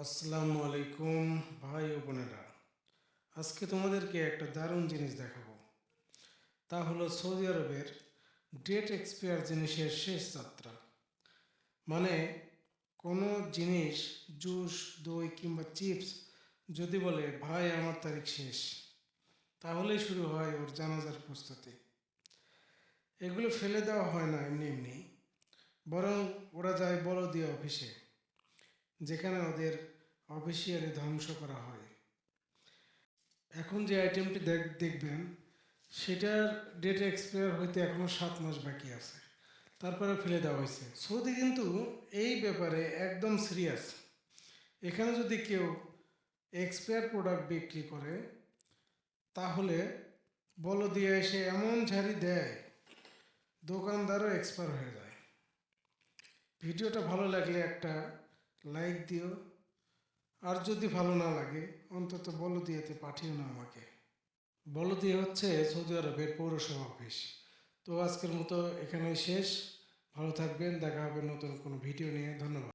আসসালামু আলাইকুম ভাই ও বোনেরা। আজকে তোমাদেরকে একটা দারুণ জিনিস দেখাবো। তা হলো সৌদি আরবের ডেট এক্সপায়ার জিনিসের শেষ যাত্রা। মানে কোনো জিনিস, জুস, দই কিংবা চিপস যদি বলে, ভাই, আমার তারিখ শেষ, তাহলেই শুরু হয় ওর জানাজার প্রস্তুতি। এগুলো ফেলে দেওয়া হয় না এমনি এমনি। বরং ওরা যায় বড় দিয়ে অফিসে। যেখানে ওদের অফিসিয়ালি ধ্বংস করা হয়। এখন যে আইটেমটি দেখ- দেখবেন, সেটার ডেট এক্সপায়ার হইতে এখনও সাত মাস বাকি আছে। তারপরে ফেলে দেওয়া হয়েছে। সৌদি কিন্তু এই ব্যাপারে একদম সিরিয়াস এখানে যদি কেউ এক্সপায়ার প্রোডাক্ট বিক্রি করে, তাহলে বল দিয়ে এসে এমন ঝাড়ি দেয়, দোকানদারও এক্সপায়ার হয়ে যায়। ভিডিওটা ভালো লাগলে একটা লাইক দিও। আর যদি ভালো না লাগে, অন্তত বলো দিয়েতে পাঠিও না আমাকে। বলো দিয়ে হচ্ছে সৌদি আরবের পৌরসভা অফিস। তো আজকের মতো এখানেই শেষ। ভালো থাকবেন, দেখা হবে নতুন কোনো ভিডিও নিয়ে। ধন্যবাদ।